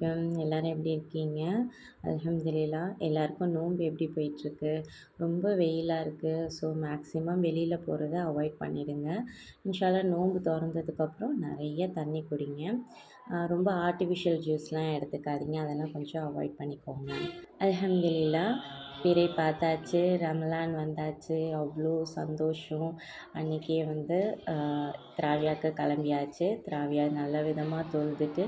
வணக்கம். எல்லோரும் எப்படி இருக்கீங்க? அலமதுல்லா எல்லாருக்கும் நோன்பு எப்படி போயிட்டுருக்கு? ரொம்ப வெயிலாக இருக்குது ஸோ மேக்ஸிமம் வெளியில் போகிறத அவாய்ட் பண்ணிடுங்க. இன்ஷால்லாம் நோன்பு திறந்ததுக்கப்புறம் நிறைய தண்ணி குடிங்க. ரொம்ப ஆர்டிஃபிஷியல் ஜூஸ்லாம் எடுத்துக்காதீங்க. அதெல்லாம் கொஞ்சம் அவாய்ட் பண்ணிக்கோங்க. அலமதுல்லா பிறை பார்த்தாச்சு ரமலான் வந்தாச்சு அவ்வளோ சந்தோஷம். அன்றைக்கே வந்து திராவியாவுக்கு கிளம்பியாச்சு. திராவியா நல்ல விதமாக தொழுதுட்டு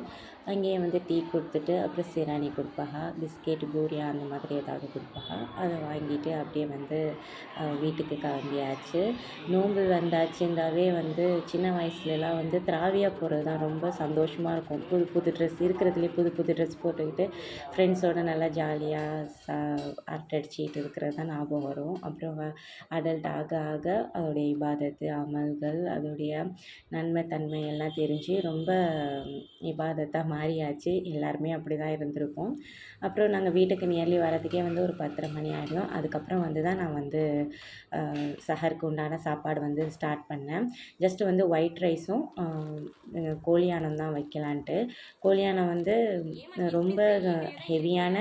அங்கேயே வந்து டீ கொடுத்துட்டு அப்புறம் சிராணி கொடுப்பாங்க பிஸ்கெட் பூரியா அந்த மாதிரி ஏதாவது கொடுப்பாங்க அதை வாங்கிட்டு அப்படியே வந்து வீட்டுக்கு கிளம்பியாச்சு. நோம்பு வந்தாச்சுன்றாவே வந்து சின்ன வயசுலலாம் வந்து திராவியா போகிறது தான் ரொம்ப சந்தோஷமாக இருக்கும். புது புது ட்ரெஸ் இருக்கிறதுலே புது புது ட்ரெஸ் போட்டுக்கிட்டு ஃப்ரெண்ட்ஸோடு நல்லா ஜாலியாக சா அரட்டை அடிச்சிக்கிட்டு இருக்கிறது தான் ஞாபகம் வரும். அப்புறம் அடல்ட் ஆக ஆக அதோடைய இபாதத்து அமல்கள் அதோடைய நன்மை தன்மை எல்லாம் தெரிஞ்சு ரொம்ப இபாதத்தாக மாறியாச்சு. எல்லாருமே அப்படி தான் இருந்திருப்போம். அப்புறம் நாங்கள் வீட்டுக்கு நியர்லி வரதுக்கே வந்து ஒரு பத்தரை மணி ஆகிடும் அதுக்கப்புறம் வந்து தான் நான் வந்து சஹருக்கு உண்டான சாப்பாடு வந்து ஸ்டார்ட் பண்ணேன். ஜஸ்ட் வந்து ஒயிட் ரைஸும் கோழியானம் தான் வைக்கலான்ட்டு. கோழியானம் வந்து ரொம்ப ஹெவியான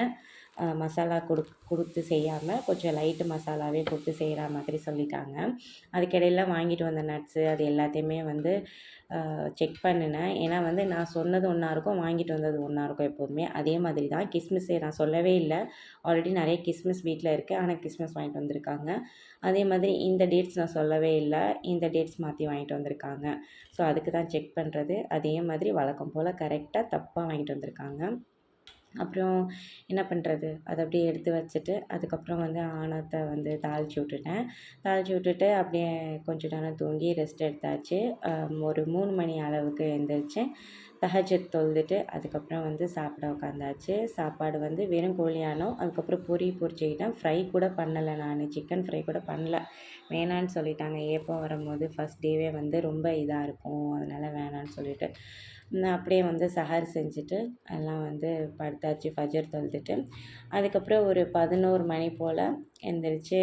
மசாலா கொடு கொடுத்து செய்யாமல் கொஞ்சம் லைட்டு மசாலாவே கொடுத்து செய்கிற மாதிரி சொல்லிட்டாங்க. அதுக்கிடையில வாங்கிட்டு வந்த நட்ஸு அது எல்லாத்தையுமே வந்து செக் பண்ணினேன். ஏன்னா வந்து நான் சொன்னது ஒன்றா இருக்கும் வாங்கிட்டு வந்தது ஒன்றா இருக்கும் எப்போதுமே. அதே மாதிரி தான் கிஸ்மிஸே நான் சொல்லவே இல்லை. ஆல்ரெடி நிறைய கிஸ்மிஸ் வீட்டில் இருக்குது ஆனால் கிஸ்மிஸ் வாங்கிட்டு வந்திருக்காங்க. அதே மாதிரி இந்த டேட்ஸ் நான் சொல்லவே இல்லை. இந்த டேட்ஸ் மாற்றி வாங்கிட்டு வந்திருக்காங்க. ஸோ அதுக்கு தான் செக் பண்ணுறது அதே மாதிரி வழக்கம் போல் கரெக்டாக தப்பாக வாங்கிட்டு வந்திருக்காங்க. அப்புறம் என்ன பண்ணுறது அதை அப்படியே எடுத்து வச்சுட்டு அதுக்கப்புறம் வந்து ஆணத்தை வந்து தாளித்து விட்டுட்டேன். தாளித்து விட்டுட்டு அப்படியே கொஞ்ச நேரம் தூங்கி ரெஸ்ட் எடுத்தாச்சு. ஒரு மூணு மணி அளவுக்கு எழுந்திரிச்சேன். தஹஜத் தொழுதுட்டு அதுக்கப்புறம் வந்து சாப்பிட உட்காந்தாச்சு சாப்பாடு வந்து வெறும் கோழியானோம். அதுக்கப்புறம் பொரி பொரிச்சுக்கிட்டேன் ஃப்ரை கூட பண்ணலை நான். சிக்கன் ஃப்ரை கூட பண்ணல. வேணான்னு சொல்லிட்டாங்க. ஏப்போ வரும்போது ஃபஸ்ட் டேவே வந்து ரொம்ப இதாக இருக்கும். அதனால் வேணான்னு சொல்லிட்டு அப்படியே வந்து சஹர் செஞ்சுட்டு எல்லாம் வந்து படுத்தாச்சு. ஃபஜர் தொழுதுட்டு. அதுக்கப்புறம் ஒரு பதினோரு மணி போல் எந்திரிச்சு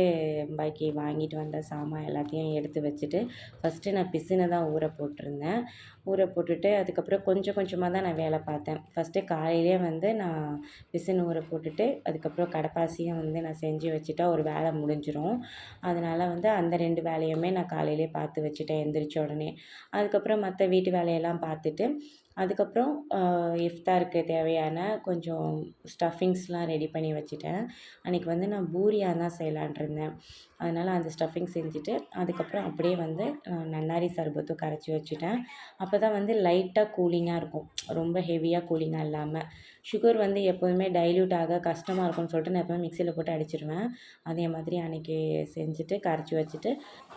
பாக்கி வாங்கிட்டு வந்த சாமான் எல்லாத்தையும் எடுத்து வச்சுட்டு ஃபஸ்ட்டு நான் பிசினை தான் ஊற போட்டிருந்தேன். ஊற போட்டுட்டு அதுக்கப்புறம் கொஞ்சம் கொஞ்சமாக தான் நான் வேலை பார்த்தேன். ஃபஸ்ட்டு காலையிலே வந்து நான் பிசின் ஊற போட்டுட்டு அதுக்கப்புறம் கடப்பாசியும் வந்து நான் செஞ்சு வச்சுட்டா ஒரு வேலை முடிஞ்சிடும் அதனால் வந்து அந்த ரெண்டு வேலையுமே நான் காலையிலே பார்த்து வச்சுட்டேன் எந்திரிச்ச உடனே. அதுக்கப்புறம் மற்ற வீட்டு வேலையெல்லாம் பார்த்துட்டு அதுக்கப்புறம் இஃப்தாருக்கு தேவையான கொஞ்சம் ஸ்டஃபிங்ஸ்லாம் ரெடி பண்ணி வச்சுட்டேன். அன்றைக்கி வந்து நான் பூரியா தான் செய்யலான் இருந்தேன். அதனால் அந்த ஸ்டஃபிங் செஞ்சுட்டு அதுக்கப்புறம் அப்படியே வந்து நன்னாரி சர்பத்தும் கரைச்சி வச்சுட்டேன். அப்போ தான் வந்து லைட்டாக கூலிங்காக இருக்கும். ரொம்ப ஹெவியாக கூலிங்காக இல்லாமல் சுகர் வந்து எப்போதுமே டைல்யூட் ஆக கஷ்டமாக இருக்கும்னு சொல்லிட்டு நான் எப்போதும் மிக்சியில் போட்டு அடிச்சிடுவேன் அதே மாதிரி அன்றைக்கி செஞ்சுட்டு கரைச்சி வச்சுட்டு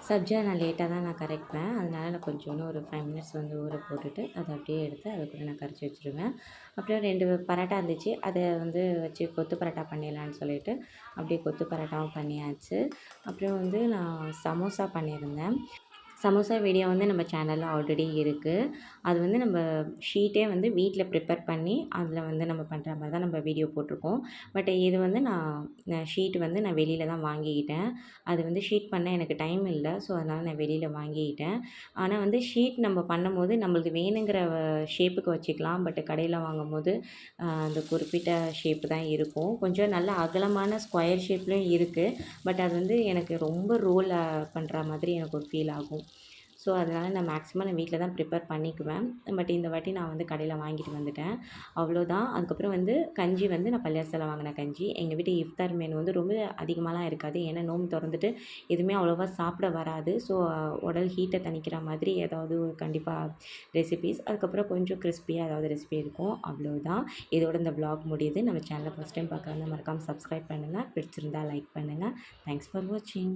சப்ஜியாக நான் லேட்டாக தான் நான் கரைப்பேன். அதனால் நான் கொஞ்சோண்டு ஒரு ஃபைவ் மினிட்ஸ் வந்து ஊற போட்டுட்டு அதை அப்படியே எடுத்து அதுக்குள்ளே நான் கரைச்சி வச்சுருவேன். அப்புறம் ரெண்டு பரோட்டா இருந்துச்சு. அதை வந்து வச்சு கொத்து பரோட்டா பண்ணிடலான்னு சொல்லிட்டு அப்படியே கொத்து பரோட்டாவும் பண்ணியாச்சு. அப்புறம் வந்து நான் சமோசா பண்ணியிருந்தேன். சமோசா வீடியோ வந்து நம்ம சேனலில் ஆல்ரெடி இருக்குது அது வந்து நம்ம ஷீட்டே வந்து வீட்டில் ப்ரிப்பேர் பண்ணி அதில் வந்து நம்ம பண்ணுற மாதிரி தான் நம்ம வீடியோ போட்டிருக்கோம். பட் இது வந்து நான் ஷீட் வந்து நான் வெளியில் தான் வாங்கிக்கிட்டேன். அது வந்து ஷீட் பண்ண எனக்கு டைம் இல்லை. ஸோ அதனால் நான் வெளியில் வாங்கிக்கிட்டேன். ஆனால் வந்து ஷீட் நம்ம பண்ணும்போது நம்மளுக்கு வேணுங்கிற ஷேப்புக்கு வச்சுக்கலாம். பட் கடையில் வாங்கும்போது அந்த குறிப்பிட்ட ஷேப்பு தான் இருக்கும். கொஞ்சம் நல்ல அகலமான ஸ்கொயர் ஷேப்லேயும் இருக்குது பட் அது வந்து எனக்கு ரொம்ப ரோல் பண்ணுற மாதிரி எனக்கு ஒரு ஃபீல் ஆகும். ஸோ அதனால் நான் மேக்ஸிமம் நான் வீட்டில் தான் ப்ரிப்பேர் பண்ணிக்குவேன். பட் இந்த வாட்டி நான் வந்து கடையில் வாங்கிட்டு வந்துட்டேன். அவ்வளோதான் அதுக்கப்புறம் வந்து கஞ்சி வந்து நான் பள்ளியாசல வாங்கின கஞ்சி. எங்கள் வீட்டு இஃப்தார் மெனு வந்து ரொம்ப அதிகமாகலாம் இருக்காது. ஏன்னா நோம்பு திறந்துட்டு எதுவுமே அவ்வளோவா சாப்பிட வராது. ஸோ உடல் ஹீட்டை தணிக்கிற மாதிரி ஏதாவது கண்டிப்பாக ரெசிபிஸ் அதுக்கப்புறம் கொஞ்சம் கிறிஸ்பியாக ஏதாவது ரெசிபி இருக்கும். அவ்வளோதான் இதோட இந்த ப்ளாக் முடியுது. நம்ம சேனலை ஃபஸ்ட் டைம் பார்க்குறவங்க மறக்காமல் சப்ஸ்கிரைப் பண்ணுங்கள் பிடிச்சிருந்தா லைக் பண்ணுங்கள் தேங்க்ஸ் ஃபார் வாட்சிங்